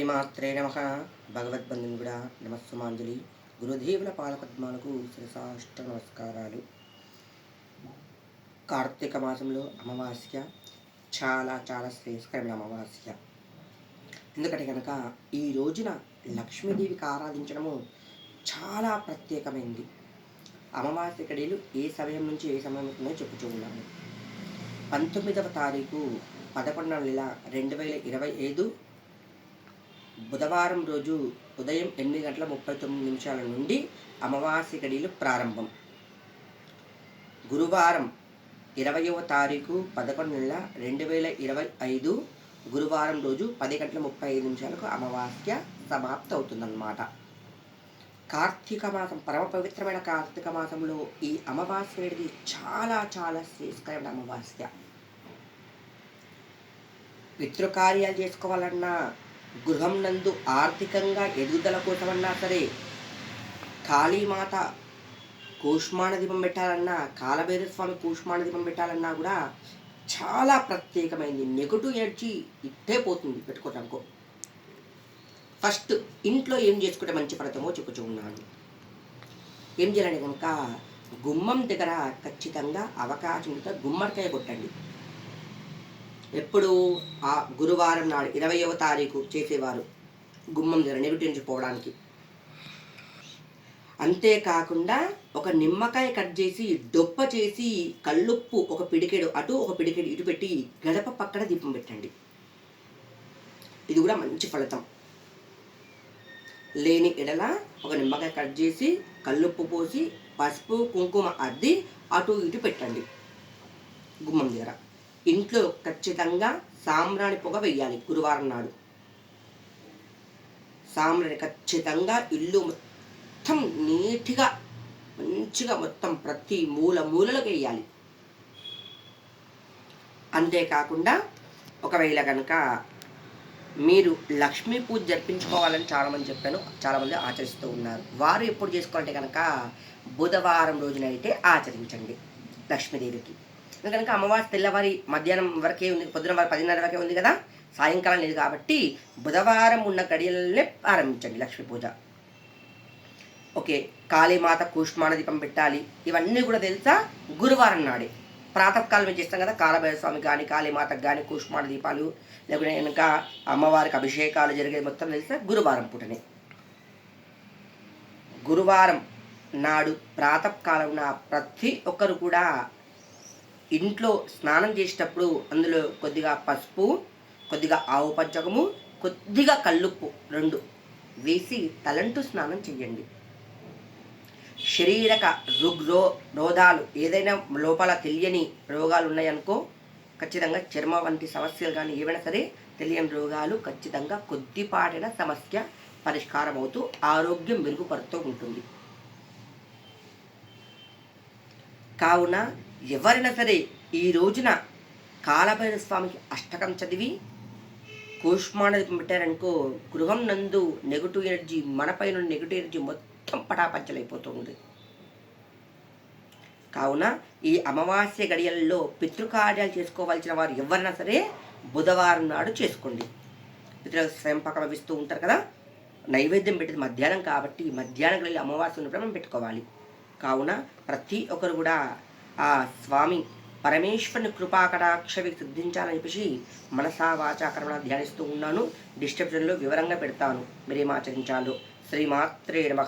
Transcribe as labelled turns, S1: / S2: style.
S1: శ్రీమాత్రే నమ. భగవద్బంధుని కూడా నమస్సుమాంజలి. గురుదేవుల పాలపద్మాలకు శిరసాష్ట నమస్కారాలు. కార్తీక మాసంలో అమావాస్య చాలా చాలా శ్రేయస్కరమైన అమావాస్య. ఎందుకంటే కనుక ఈ రోజున లక్ష్మీదేవికి ఆరాధించడము చాలా ప్రత్యేకమైంది. అమావాస్య కడీలు ఏ సమయం నుంచి ఏ సమయం ఉంటుందో చెప్పుచూ ఉన్నాను పంతొమ్మిదవ తారీఖు పదకొండవ నెల రెండు వేల ఇరవై ఐదు బుధవారం రోజు ఉదయం ఎనిమిది గంటల ముప్పై తొమ్మిది నిమిషాల నుండి అమావాస్య గడియలు ప్రారంభం. గురువారం ఇరవయవ తారీఖు పదకొండు నెల రెండు వేల ఇరవై ఐదు గురువారం రోజు పది గంటల ముప్పై ఐదు నిమిషాలకు అమావాస్య సమాప్తి అవుతుందన్నమాట కార్తీక మాసం పరమ పవిత్రమైన కార్తీక మాసంలో ఈ అమావాస్య అనేది చాలా చాలా శ్రేష్కరమైన అమావాస్య. పితృకార్యాలు చేసుకోవాలన్నా గృహం నందు ఆర్థికంగా ఎదుగుదల కోసమన్నా సరే కాళీమాత కూష్మాణ దీపం పెట్టాలన్నా కాలభైర స్వామి కూష్మాణ దీపం పెట్టాలన్నా కూడా చాలా ప్రత్యేకమైంది. నెగటివ్ ఎనర్జీ ఇట్టే పోతుంది పెట్టుకోవటానికో. ఫస్ట్ ఇంట్లో ఏం చేసుకుంటే మంచి ఫలితమో చెప్పుచూ ఉన్నాను. ఏం చేయాలంటే కనుక గుమ్మం దగ్గర ఖచ్చితంగా అవకాశం ఉంటే గుమ్మడికాయ కొట్టండి. ఎప్పుడు ఆ గురువారం నాడు ఇరవయవ తారీఖు చేసేవారు గుమ్మం దగ్గర నెగిటివ్ పోవడానికి అంతేకాకుండా ఒక నిమ్మకాయ కట్ చేసి డొప్ప చేసి కల్లుప్పు ఒక పిడికెడు అటు ఒక పిడికెడు ఇటు పెట్టి గడప పక్కన దీపం పెట్టండి. ఇది కూడా మంచి ఫలితం. లేని ఎడల ఒక నిమ్మకాయ కట్ చేసి కల్లుప్పు పోసి పసుపు కుంకుమ అద్ది అటు ఇటు పెట్టండి గుమ్మం దగ్గర. ఇంట్లో ఖచ్చితంగా సాంబ్రాణి పొగ వెయ్యాలి గురువారం నాడు. సాంబ్రాణి ఖచ్చితంగా ఇల్లు మొత్తం నీట్గా మంచిగా మొత్తం ప్రతి మూల మూలలకు వేయాలి అంతేకాకుండా ఒకవేళ కనుక మీరు లక్ష్మీ పూజ జరిపించుకోవాలని చాలామంది చెప్పాను చాలామంది ఆచరిస్తూ ఉన్నారు. వారు ఎప్పుడు చేసుకోవాలంటే కనుక బుధవారం రోజునైతే ఆచరించండి లక్ష్మీదేవికి. కనుక అమ్మవారి తెల్లవారి మధ్యాహ్నం వరకే ఉంది పొద్దున వారి పదిన్నర వరకే ఉంది కదా సాయంకాలం లేదు కాబట్టి బుధవారం ఉన్న గడియలనే ప్రారంభించండి లక్ష్మీ పూజ. ఓకే కాళీమాత కూష్మాణ దీపం పెట్టాలి. ఇవన్నీ కూడా తెలుసా? గురువారం నాడే. ప్రాతకాలం చేస్తాం కదా కాలభైర స్వామి కానీ కాళీమాతకు కానీ కూష్మాణ దీపాలు లేకుంటే కనుక అమ్మవారికి అభిషేకాలు జరిగేది మొత్తం తెలుసా? గురువారం పూటనే. గురువారం నాడు ప్రాతకాలం ప్రతి ఒక్కరు కూడా ఇంట్లో స్నానం చేసేటప్పుడు అందులో కొద్దిగా పసుపు కొద్దిగా ఆవు పంచకము కొద్దిగా కల్లుప్పు రెండు వేసి తలంటు స్నానం చేయండి శరీరక రుగ్రో రోధాలు ఏదైనా లోపల తెలియని రోగాలు ఉన్నాయనుకో ఖచ్చితంగా చర్మ వంటి సమస్యలు కానీ ఏవైనా సరే తెలియని రోగాలు ఖచ్చితంగా కొద్దిపాటిన సమస్య పరిష్కారం అవుతూ ఆరోగ్యం మెరుగుపడుతూ ఉంటుంది. కావున ఎవరైనా సరే ఈ రోజున కాలభైర స్వామికి అష్టకం చదివి కూష్మాణ పెట్టారనుకో గృహం నందు నెగటివ్ ఎనర్జీ మనపైన నెగటివ్ ఎనర్జీ మొత్తం పటాపంచలైపోతుంది కావున ఈ అమావాస్య గడియల్లో పితృకార్యాలు చేసుకోవాల్సిన వారు ఎవరైనా సరే బుధవారం నాడు చేసుకోండి. పితృ స్వయంపాకం ఇస్తూ ఉంటారు కదా? నైవేద్యం పెట్టేది మధ్యాహ్నం కాబట్టి మధ్యాహ్నం గడియలు అమావాస్య ఉన్నప్పుడు మనం పెట్టుకోవాలి. కావున ప్రతి ఒక్కరు కూడా ఆ స్వామి పరమేశ్వరుని కృపాకటాక్షవి సిద్ధించాలని చెప్పేసి మనసా వాచా కర్మణ ధ్యానిస్తూ ఉన్నాను. డిస్క్రిప్షన్లో వివరంగా పెడతాను. మీరేమాచరించాలో శ్రీమాత్రే నమ.